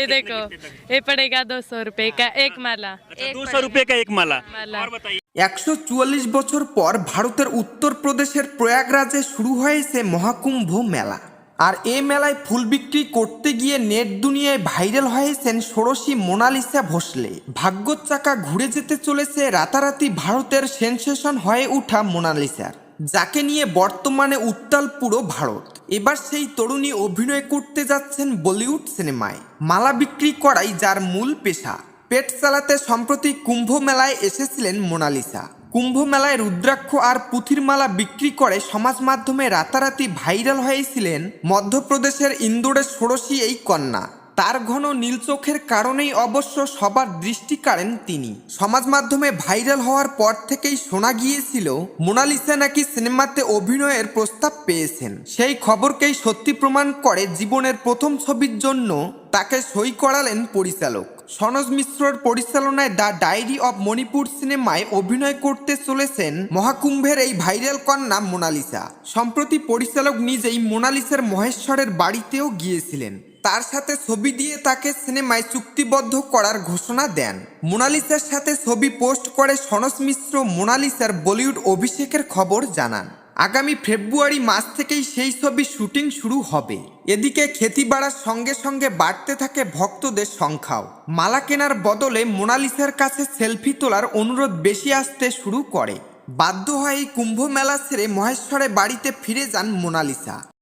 ये देखो ये पड़ेगा दो सौ रुपए का एक माला एक दो सौ रुपए का एक माला माला। और बताइए একশো চুয়াল্লিশ বছর পর ভারতের উত্তরপ্রদেশের প্রয়াগরাজে শুরু হয়েছে মহাকুম্ভ মেলা আর এই মেলায় ফুল বিক্রি করতে গিয়ে নেট দুনিয়ায় ভাইরাল হয়েছেন ষোড়শী মোনালিসা ভোসলে ভাগ্যর চাকা ঘুরে যেতে চলেছে রাতারাতি ভারতের সেনসেশন হয়ে ওঠা মোনালিসার যাকে নিয়ে বর্তমানে উত্তাল পুরো ভারত। এবার সেই তরুণী অভিনয় করতে যাচ্ছেন বলিউড সিনেমায়। মালা বিক্রি করাই যার মূল পেশা। পেট চালাতে সম্প্রতি কুম্ভ মেলায় এসেছিলেন মোনালিসা। কুম্ভ মেলায় রুদ্রাক্ষ আর পুঁথির মালা বিক্রি করে সমাজ মাধ্যমে রাতারাতি ভাইরাল হয়েছিলেন মধ্যপ্রদেশের ইন্দোরের ষোড়শী এই কন্যা। তার ঘন নীল চোখের কারণেই অবশ্য সবার দৃষ্টি কাড়েন তিনি। সমাজ মাধ্যমে ভাইরাল হওয়ার পর থেকেই শোনা গিয়েছিল, মোনালিসা নাকি সিনেমাতে অভিনয়ের প্রস্তাব পেয়েছেন। সেই খবরকেই সত্যি প্রমাণ করে জীবনের প্রথম ছবির জন্য তাকে সই করালেন পরিচালক। সনজ মিশ্রর পরিচালনায় দ্য ডায়েরি অব মণিপুর সিনেমায় অভিনয় করতে চলেছেন মহাকুম্ভের এই ভাইরাল কন্যা মোনালিসা। সম্প্রতি পরিচালক নিজেই মোনালিসার মহেশ্বরের বাড়িতেও গিয়েছিলেন। তার সাথে ছবি দিয়ে তাকে সিনেমায় চুক্তিবদ্ধ করার ঘোষণা দেন। মোনালিসার সাথে ছবি পোস্ট করে সনজ মিশ্র মোনালিসার বলিউড অভিষেকের খবর জানান। আগামী ফেব্রুয়ারি মাস থেকেই সেই ছবি শুটিং শুরু হবে। এদিকে খ্যাতি বাড়ার সঙ্গে সঙ্গে বাড়তে থাকে ভক্তদের সংখ্যাও। মালা কেনার বদলে মোনালিসার কাছে সেলফি তোলার অনুরোধ বেশি আসতে শুরু করে। বাধ্য হয়ে কুম্ভ মেলা ছেড়ে মহেশ্বরে বাড়িতে ফিরে যান মোনালিসা।